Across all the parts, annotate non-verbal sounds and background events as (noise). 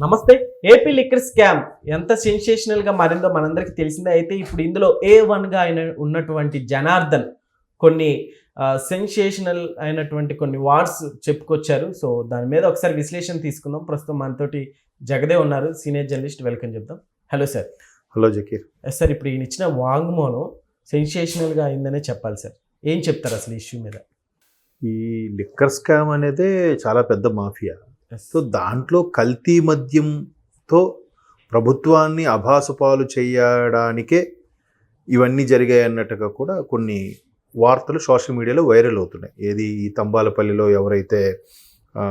నమస్తే AP liquor scam. ఎంత సెన్సేషనల్గా మారిందో మనందరికీ తెలిసిందే. అయితే ఇప్పుడు ఇందులో ఏ వన్గా అయిన ఉన్నటువంటి జనార్దన్ కొన్ని సెన్సేషనల్ అయినటువంటి కొన్ని వార్డ్స్ చెప్పుకొచ్చారు. సో దాని మీద ఒకసారి విశ్లేషణ తీసుకుందాం. ప్రస్తుతం మనతోటి జగదే ఉన్నారు. సీనియర్ జర్నలిస్ట్ వెల్కమ్ చెప్దాం. Hello sir. Hello Zakir. Sir ఇప్పుడు ఈయన ఇచ్చిన వాంగ్మూలం సెన్సేషనల్గా అయిందనే చెప్పాలి సార్. ఏం చెప్తారు అసలు ఇష్యూ మీద? ఈ లిక్కర్ స్కామ్ అనేదే చాలా పెద్ద మాఫియా. సో దాంట్లో కల్తీ మద్యంతో ప్రభుత్వాన్ని అభాసుపాలు చేయడానికే ఇవన్నీ జరిగాయి అన్నట్టుగా కూడా కొన్ని వార్తలు సోషల్ మీడియాలో వైరల్ అవుతున్నాయి. ఏది ఈ తంబాలపల్లిలో ఎవరైతే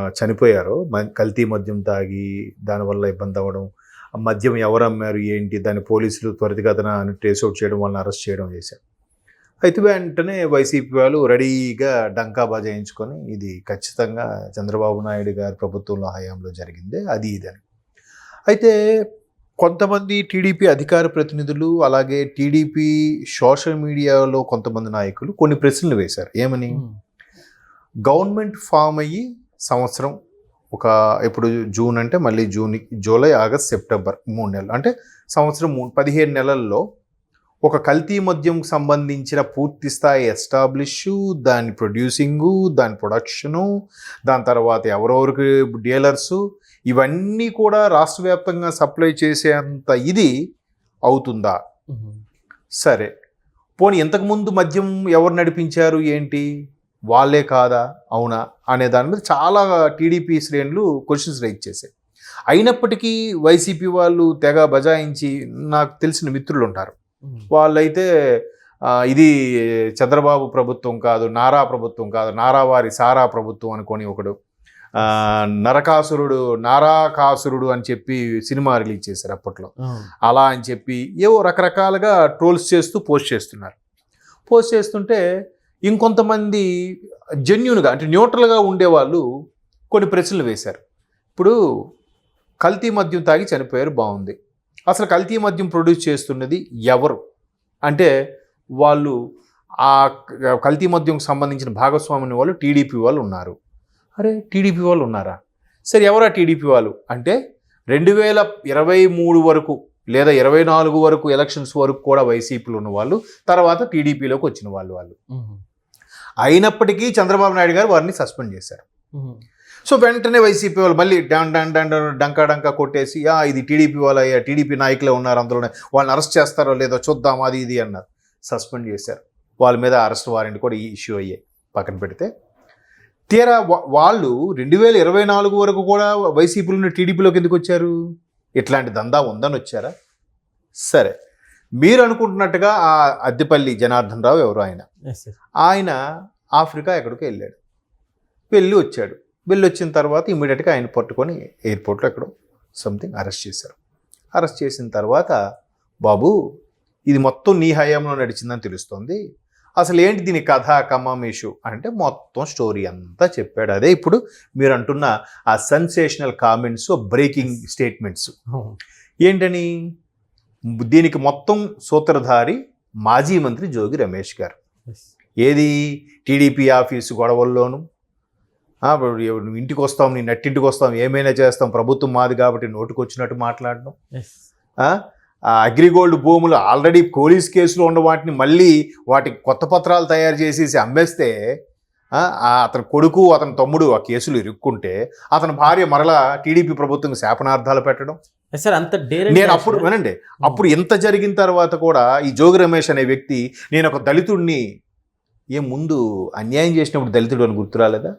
చనిపోయారో మ- కల్తీ మద్యం తాగి దానివల్ల ఇబ్బంది అవ్వడం ఆ మద్యం ఎవరు అమ్మారు ఏంటి దాన్ని పోలీసులు త్వరితగతన ట్రేస్ అవుట్ చేయడం వాళ్ళని అరెస్ట్ చేయడం చేశారు. అయితే వెంటనే వైసీపీ వాళ్ళు రెడీగా డంకా బజాయించుకొని ఇది ఖచ్చితంగా చంద్రబాబు నాయుడు గారి ప్రభుత్వంలో హయాంలో జరిగిందే అది ఇది అని అయితే కొంతమంది టీడీపీ అధికార ప్రతినిధులు అలాగే టీడీపీ సోషల్ మీడియాలో కొంతమంది నాయకులు కొన్ని ప్రశ్నలు వేశారు. ఏమని? గవర్నమెంట్ ఫామ్ అయ్యి సంవత్సరం ఒక ఇప్పుడు జూన్ అంటే మళ్ళీ జూన్ జూలై ఆగస్ట్ సెప్టెంబర్ మూడు నెలలు. అంటే సంవత్సరం మూడు పదిహేను నెలల్లో ఒక కల్తీ మద్యంకు సంబంధించిన పూర్తి స్థాయి ఎస్టాబ్లిష్ దాని ప్రొడ్యూసింగు దాని ప్రొడక్షను దాని తర్వాత ఎవరెవరికి డీలర్సు ఇవన్నీ కూడా రాష్ట్ర వ్యాప్తంగా సప్లై చేసేంత ఇది అవుతుందా? సరే. పోనీ ఇంతకుముందు మద్యం ఎవరు నడిపించారు ఏంటి? వాళ్ళే కాదా? అవునా? అనే దాని మీద చాలా టీడీపీ శ్రేణులు క్వశ్చన్స్ రైజ్ చేశాయి. అయినప్పటికీ వైసీపీ వాళ్ళు తెగ బజాయించి నాకు తెలిసిన మిత్రులు ఉంటారు వాళ్ళైతే ఇది చంద్రబాబు ప్రభుత్వం కాదు నారా ప్రభుత్వం కాదు నారా వారి సారా ప్రభుత్వం అనుకొని ఒకడు. నరకాసురుడు నారాకాసురుడు అని చెప్పి సినిమా రిలీజ్ చేశారు అప్పట్లో. అలా అని చెప్పి ఏవో రకరకాలుగా ట్రోల్స్ చేస్తూ పోస్ట్ చేస్తున్నారు. పోస్ట్ చేస్తుంటే ఇంకొంతమంది జెన్యున్గా అంటే న్యూట్రల్గా ఉండేవాళ్ళు కొన్ని ప్రశ్నలు వేశారు. ఇప్పుడు కల్తీ మద్యం తాగి చనిపోయారు బాగుంది. అసలు కల్తీ మద్యం ప్రొడ్యూస్ చేస్తున్నది ఎవరు? అంటే వాళ్ళు ఆ కల్తీ మద్యంకి సంబంధించిన భాగస్వామిని వాళ్ళు టీడీపీ వాళ్ళు ఉన్నారు. అరే టీడీపీ వాళ్ళు ఉన్నారా? సరే ఎవరా టీడీపీ వాళ్ళు? అంటే రెండు వేల ఇరవై మూడు వరకు లేదా ఇరవై నాలుగు వరకు ఎలక్షన్స్ వరకు కూడా వైసీపీలో ఉన్న వాళ్ళు తర్వాత టీడీపీలోకి వచ్చిన వాళ్ళు వాళ్ళు. అయినప్పటికీ చంద్రబాబు నాయుడు గారు వారిని సస్పెండ్ చేశారు. సో వెంటనే వైసీపీ వాళ్ళు మళ్ళీ డాన్ డాన్ డాన్ డాన్ డంకా డంకా కొట్టేసి "ఆ, ఇది టీడీపీ వాళ్ళ టీడీపీ నాయకులే ఉన్నారు అందులోనే వాళ్ళని అరెస్ట్ చేస్తారో లేదో చూద్దాం అది ఇది అన్నారు. సస్పెండ్ చేశారు. వాళ్ళ మీద అరెస్ట్ వారెంట్ కూడా ఈ ఇష్యూ అయ్యాయి పక్కన పెడితే. తీరా వాళ్ళు రెండు వేల ఇరవై నాలుగు వరకు కూడా వైసీపీలో టీడీపీలోకి ఎందుకు వచ్చారు? ఇట్లాంటి దందా ఉందని వచ్చారా? సరే. మీరు అనుకుంటున్నట్టుగా ఆ అద్దెపల్లి జనార్దన్ రావు ఎవరు ఆయన? ఆయన ఆఫ్రికా ఎక్కడికో వెళ్ళాడు. వెళ్ళి వచ్చాడు. వెళ్ళి వచ్చిన తర్వాత ఇమీడియట్గా ఆయన పట్టుకొని ఎయిర్పోర్ట్లో ఎక్కడో సంథింగ్ అరెస్ట్ చేశారు. అరెస్ట్ చేసిన తర్వాత బాబు ఇది మొత్తం నీ హయాంలో నడిచిందని తెలుస్తోంది. అసలు ఏంటి దీని కథ కమామేషు అంటే మొత్తం స్టోరీ అంతా చెప్పాడు. అదే ఇప్పుడు మీరు అంటున్న ఆ సెన్సేషనల్ కామెంట్స్ బ్రేకింగ్ స్టేట్మెంట్స్ ఏంటని? దీనికి మొత్తం సూత్రధారి మాజీ మంత్రి జోగి రమేష్ గారు. ఏది? టీడీపీ ఆఫీసు గొడవల్లోనూ ఆ, ఇప్పుడు ఎవ- నువ్వు ఇంటికి వస్తాం నీ నట్టింటికి వస్తాం ఏమైనా చేస్తాం ప్రభుత్వం మాది కాబట్టి నోటుకు వచ్చినట్టు మాట్లాడడం అగ్రిగోల్డ్ భూములు ఆల్రెడీ పోలీస్ కేసులో ఉన్న వాటిని మళ్ళీ వాటికి కొత్త పత్రాలు తయారు చేసేసి అమ్మేస్తే అతని కొడుకు అతని తమ్ముడు ఆ కేసులు ఇరుక్కుంటే అతని భార్య మరలా టీడీపీ ప్రభుత్వం శాపనార్థాలు పెట్టడం. సార్ అంత నేను అప్పుడు వినండి అప్పుడు ఇంత జరిగిన తర్వాత కూడా ఈ జోగి రమేష్ అనే వ్యక్తి నేను ఒక దళితుడిని ఏ ముందు అన్యాయం చేసినప్పుడు దళితుడు అని గుర్తురాలేదా?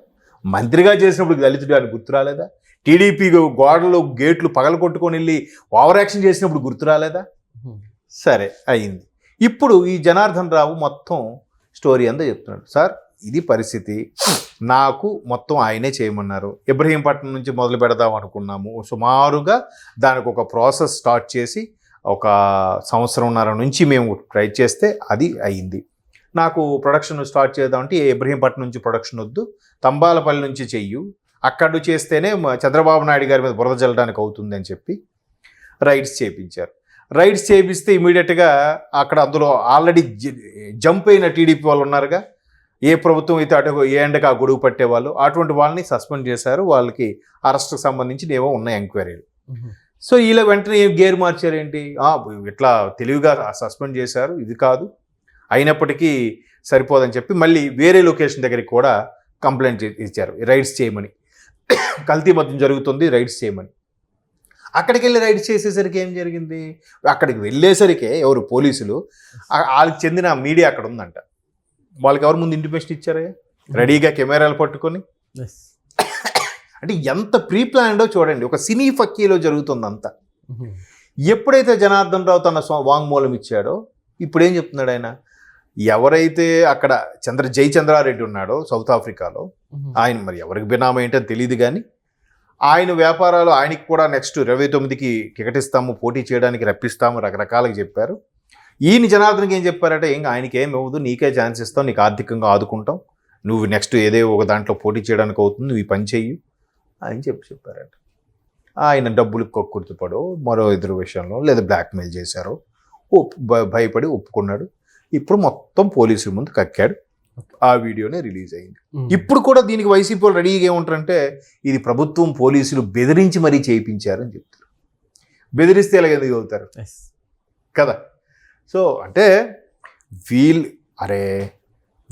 మంత్రిగా చేసినప్పుడు దళితుడు అని గుర్తురాలేదా టీడీపీ గోడలు గేట్లు పగలగొట్టుకొని వెళ్ళి ఓవర్ యాక్షన్ చేసినప్పుడు గుర్తురాలేదా సరే అయింది. ఇప్పుడు ఈ జనార్దన్ రావు మొత్తం స్టోరీ అంతా చెప్తున్నాడు. సార్ ఇది పరిస్థితి. నాకు మొత్తం ఆయనే చేయమన్నారు. ఇబ్రహీంపట్నం నుంచి మొదలు పెడదాం అనుకున్నాము. సుమారుగా దానికి ఒక ప్రాసెస్ స్టార్ట్ చేసి ఒక సంవత్సరంన్నర నుంచి మేము ట్రై చేస్తే అది అయింది. నాకు ప్రొడక్షన్ స్టార్ట్ చేద్దామంటే ఇబ్రహీంపట్నం నుంచి ప్రొడక్షన్ వద్దు తంబాలపల్లి నుంచి చెయ్యు. అక్కడ చేస్తేనే చంద్రబాబు నాయుడు గారి మీద బురద జల్లడానికి అవుతుంది అని చెప్పి రైడ్స్ చేయించారు రైడ్స్ చేపిస్తే ఇమీడియట్గా అక్కడ అందులో ఆల్రెడీ జంప్ అయిన టీడీపీ వాళ్ళు ఉన్నారుగా. ఏ ప్రభుత్వం అయితే అటు ఏ ఎండగా గొడుగు పట్టేవాళ్ళు అటువంటి వాళ్ళని సస్పెండ్ చేశారు. వాళ్ళకి అరెస్ట్కి సంబంధించి ఏవో ఉన్నాయి ఎంక్వైరీలు సో వీళ్ళ వెంటనే గేర్ మార్చారు ఏంటి ఆ, ఇట్లా తెలివిగా సస్పెండ్ చేశారు. ఇది కాదు. అయినప్పటికీ సరిపోదని చెప్పి మళ్ళీ వేరే లొకేషన్ దగ్గరికి కూడా కంప్లైంట్ ఇచ్చారు. రైడ్స్ చేయమని. (coughs) కల్తీ మద్యం జరుగుతుంది రైడ్స్ చేయమని. అక్కడికి వెళ్ళి రైడ్స్ చేసేసరికి ఏం జరిగింది? అక్కడికి వెళ్ళేసరికి ఎవరు? పోలీసులు. వాళ్ళకి చెందిన మీడియా అక్కడ ఉందంట. వాళ్ళకి ఎవరు ముందు ఇంటిమేషన్ ఇచ్చారే రెడీగా కెమెరాలు పట్టుకొని. (coughs) అంటే ఎంత ప్రీ ప్లాన్డో చూడండి ఒక సినీ ఫక్కీలో జరుగుతుంది అంతా Mhm. ఎప్పుడైతే జనార్దన్ రావు తన వాంగ్మూలం ఇచ్చాడో ఇప్పుడు ఏం చెప్తున్నాడు ఆయన? ఎవరైతే అక్కడ చంద్ర జయచంద్రారెడ్డి ఉన్నాడో సౌత్ ఆఫ్రికాలో. ఆయన మరి ఎవరికి బినామా ఏంటో తెలియదు కానీ ఆయన వ్యాపారాలు ఆయనకి కూడా నెక్స్ట్ ఇరవై తొమ్మిదికి టికెట్ ఇస్తాము పోటీ చేయడానికి రప్పిస్తాము రకరకాలుగా చెప్పారు. ఈయన జనార్దన్కి ఏం చెప్పారంటే ఏం ఆయనకి ఏం ఇవ్వదు నీకే ఛాన్స్ ఇస్తాం నీకు ఆర్థికంగా ఆదుకుంటాం. నువ్వు నెక్స్ట్ ఏదో ఒక దాంట్లో పోటీ చేయడానికి అవుతుంది నువ్వు ఈ పని చెయ్యి. అని చెప్పి చెప్పారట. ఆయన డబ్బులు కొక్కుర్తిపడో మరో ఇద్దరు విషయంలో లేదా బ్లాక్మెయిల్ చేశారో భయపడి ఒప్పుకున్నాడు. ఇప్పుడు మొత్తం పోలీసుల ముందు కక్కాడు. ఆ వీడియోనే రిలీజ్ అయింది. ఇప్పుడు కూడా దీనికి వైసీపీ వాళ్ళు రెడీగా ఏమంటారంటే ఇది ప్రభుత్వం పోలీసులు బెదిరించి మరీ చేయించారని చెప్తారు. బెదిరిస్తే ఎలాగ ఎందుకు అవుతారు. కదా? సో అంటే వీల్ అరే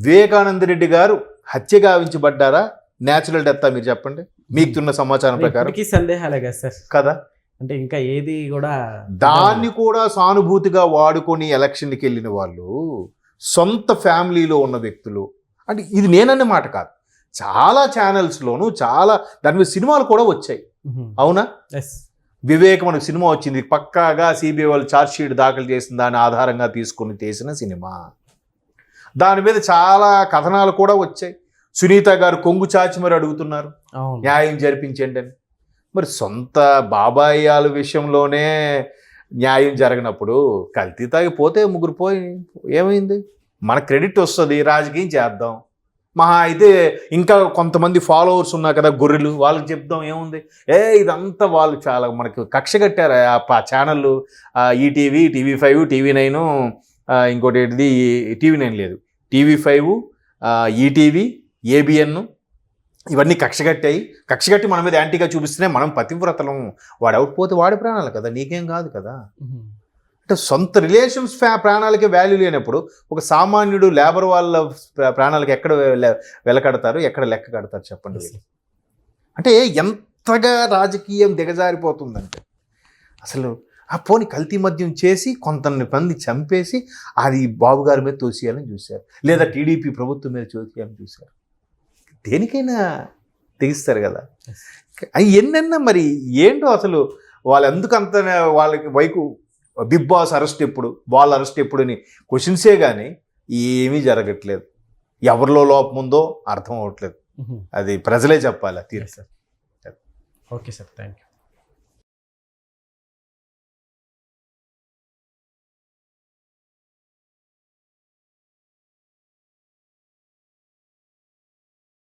వివేకానంద రెడ్డి గారు హత్య గావించబడ్డారా? న్యాచురల్ డెత్ మీరు చెప్పండి. మీకున్న సమాచారం ప్రకారం. సందేహాలే కదా సార్. కదా? అంటే ఇంకా ఏది కూడా దాన్ని కూడా సానుభూతిగా వాడుకొని ఎలక్షన్కి వెళ్ళిన వాళ్ళు సొంత ఫ్యామిలీలో ఉన్న వ్యక్తులు. అంటే ఇది నేనన్న మాట కాదు. చాలా ఛానల్స్లోనూ చాలా దాని మీద సినిమాలు కూడా వచ్చాయి. అవునా? ఎస్. వివేక్ మనకు సినిమా వచ్చింది. పక్కాగా సిబిఐ వాళ్ళు షీట్ దాఖలు చేసిన దాని ఆధారంగా తీసుకొని తీసిన సినిమా. దాని మీద చాలా కథనాలు కూడా వచ్చాయి. సునీత గారు కొంగు చాచి మరి అడుగుతున్నారు. న్యాయం జరిపించండి అని. మరి సొంత బాబాయ్యాల విషయంలోనే న్యాయం జరగనప్పుడు కల్తీ తాగిపోతే ముగ్గురు పోయి ఏమైంది? మన క్రెడిట్ వస్తుంది రాజకీయం చేద్దాం. మహా అయితే ఇంకా కొంతమంది ఫాలోవర్స్ ఉన్నారు కదా గొర్రెలు వాళ్ళకి చెప్దాం ఏముంది? ఏ ఇదంతా వాళ్ళు చాలా మనకు కక్ష కట్టారు. ఆ ఛానళ్ళు ETV TV five TV nine ఇంకోటి ఏంటిది? టీవీ నైన్ లేదు. టీవీ ఫైవ్ ఈటీవీ ఏబిఎన్ ఇవన్నీ కక్ష కట్టాయి కక్ష కట్టి మన మీద యాంటీగా చూపిస్తేనే మనం పతివ్రతలం. వాడు అవుట్ పోతే వాడి ప్రాణాలు కదా నీకేం కాదు కదా. అంటే సొంత రిలేషన్స్ ప్రాణాలకి వాల్యూ లేనప్పుడు ఒక సామాన్యుడు లేబర్ వాళ్ళ ప్రా- ప్రాణాలకి ఎక్కడ వెల- వెలకడతారు ఎక్కడ లెక్క కడతారు చెప్పండి. అంటే ఎంతగా రాజకీయం దిగజారిపోతుందంటే అసలు ఆ పోని కల్తీ మద్యం చేసి కొంతమంది మంది చంపేసి అది బాబు గారి మీద తోసేయాలని చూశారు. లేదా టీడీపీ ప్రభుత్వం మీద తోసేయాలని చూశారు. దేనికైనా తెగిస్తారు కదా. ఎన్నెన్న మరి ఏంటో అసలు వాళ్ళు ఎందుకు అంత వాళ్ళకి వైపు బిగ్ బాస్ అరెస్ట్ ఎప్పుడు వాళ్ళ అరెస్ట్ ఎప్పుడు అని క్వశ్చన్సే కానీ ఏమీ జరగట్లేదు. ఎవరిలో లోపం ఉందో అర్థం అవ్వట్లేదు. అది ప్రజలే చెప్పాలి Yes, sir. Okay sir thank you